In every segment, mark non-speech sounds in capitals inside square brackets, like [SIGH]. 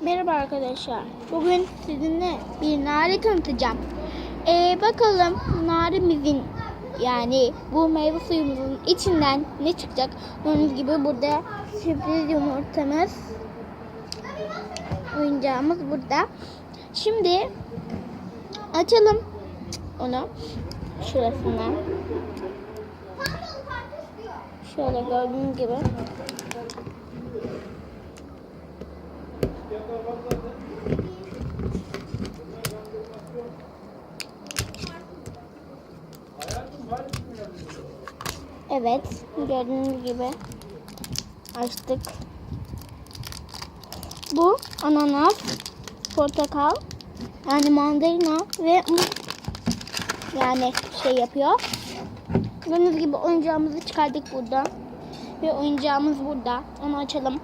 Merhaba arkadaşlar. Bugün sizinle bir nare tanıtacağım. Ee, bakalım naremizin yani bu meyve suyumuzun içinden ne çıkacak? Gördüğünüz gibi burada sürpriz yumurtamız, oyuncağımız burada. Şimdi açalım onu şurasından. Şöyle gördüğünüz gibi. Evet, gördüğünüz gibi açtık. Bu ananas, portakal, yani mandalina ve yani şey yapıyor. Gördüğünüz gibi oyuncağımızı çıkardık burada. Ve oyuncağımız burada. Onu açalım.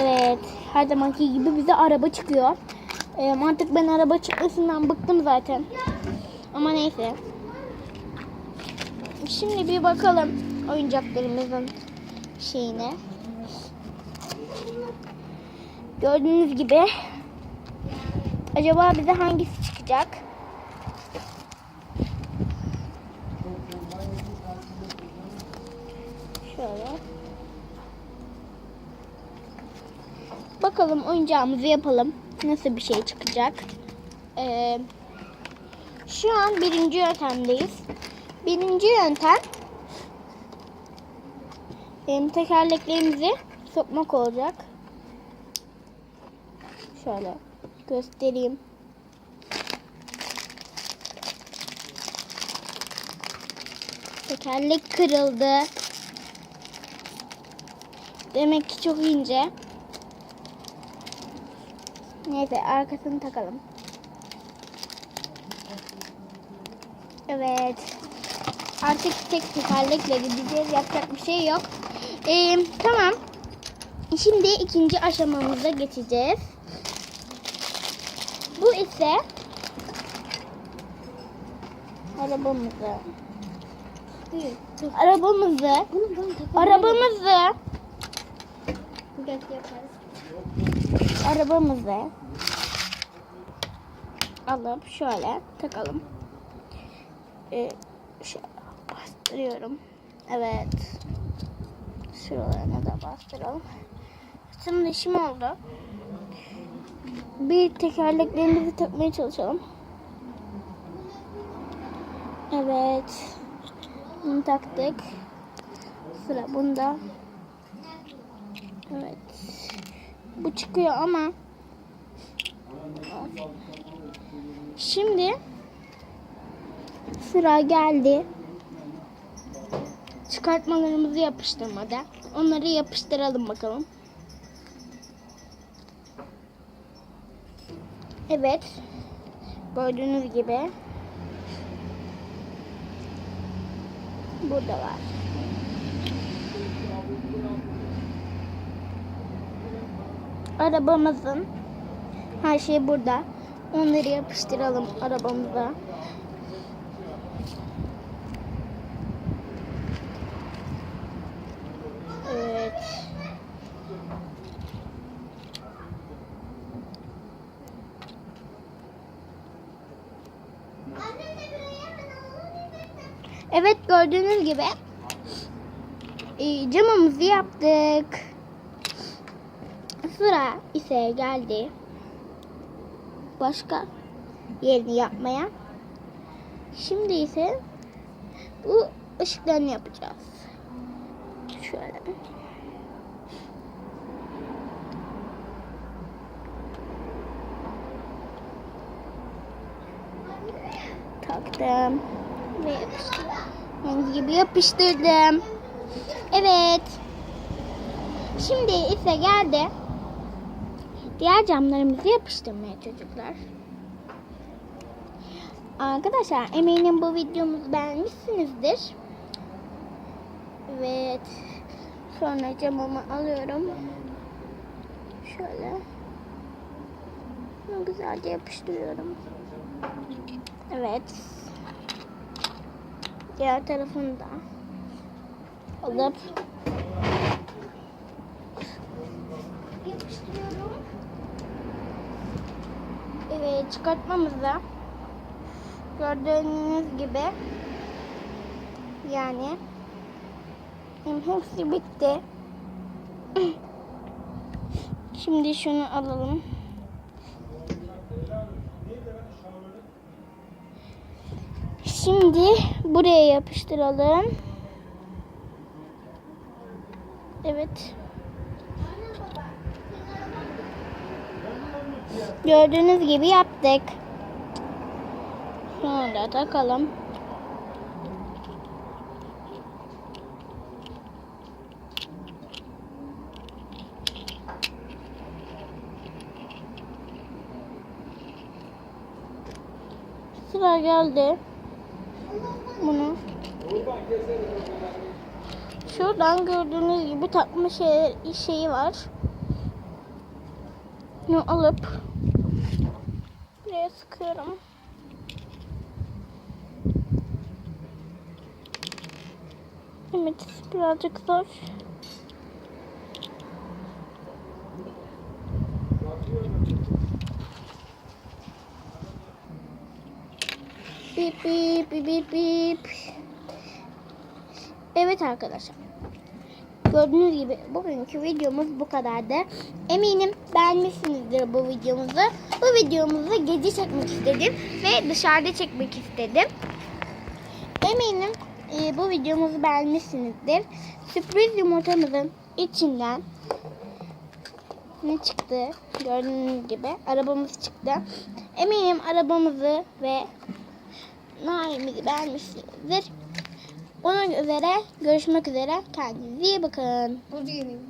Evet. Her zamanki gibi bize araba çıkıyor. Ee, artık ben araba çıkmasından bıktım zaten. Ama neyse. Şimdi bir bakalım oyuncaklarımızın şeyine. Gördüğünüz gibi acaba bize hangisi çıkacak? Şöyle. Bakalım oyuncağımızı yapalım. Nasıl bir şey çıkacak? Ee, şu an birinci yöntemdeyiz. Birinci yöntem benim tekerleklerimizi sokmak olacak. Şöyle göstereyim. Tekerlek kırıldı. Demek ki çok ince. Neyse arkasını takalım. Evet. Artık tek tekerlekle gideceğiz. Yapacak bir şey yok. Ee, tamam. Şimdi ikinci aşamamıza geçeceğiz. Bu ise arabamızı arabamızı arabamızı arabamızı alıp şöyle takalım. Ee, şöyle bastırıyorum. Evet. Şuralarına da bastıralım. Şimdi işim oldu. Bir tekerleklerimizi takmaya çalışalım. Evet. Bunu taktık. Sıra bunda. Evet. Bu çıkıyor ama Şimdi sıra geldi. Çıkartmalarımızı yapıştırmada. Onları yapıştıralım bakalım. Evet. Gördüğünüz gibi. Burada var. Arabamızın her şey burada. Onları yapıştıralım arabamıza. Evet. Evet gördüğünüz gibi e, camımızı yaptık. Sıra ise geldi. Başka yerini yapmaya. Şimdi ise bu ışıklarını yapacağız. Şöyle. Taktım. Ve yapıştırdım. Gibi yapıştırdım. Evet. Şimdi ise geldi. Diğer camlarımızı yapıştırmaya çocuklar. Arkadaşlar eminim bu videomuzu beğenmişsinizdir. Evet. Sonra camımı alıyorum. Şöyle. Bunu güzelce yapıştırıyorum. Evet. Diğer tarafını da alıp yapıştırıyorum. Evet çıkartmamızda gördüğünüz gibi yani hepsi bitti. [CLEARS THROAT] Şimdi şunu alalım. Şimdi buraya yapıştıralım. Evet. Gördüğünüz gibi yaptık. Şunu takalım. Sıra geldi. Bunu Şuradan gördüğünüz gibi takma şey, şeyi var. Bunu alıp buraya sıkıyorum. Evet birazcık zor. Bip bip bip bip bip. Evet arkadaşlar. Gördüğünüz gibi bugünkü videomuz bu kadardı. Eminim beğenmişsinizdir bu videomuzu. Bu videomuzu gece çekmek istedim ve dışarıda çekmek istedim. Eminim e, bu videomuzu beğenmişsinizdir. Sürpriz yumurtamızın içinden ne çıktı? Gördüğünüz gibi arabamız çıktı. Eminim arabamızı ve narimizi beğenmişsinizdir. Ona üzere görüşmek üzere. Kendinize iyi bakın. Yeneyim.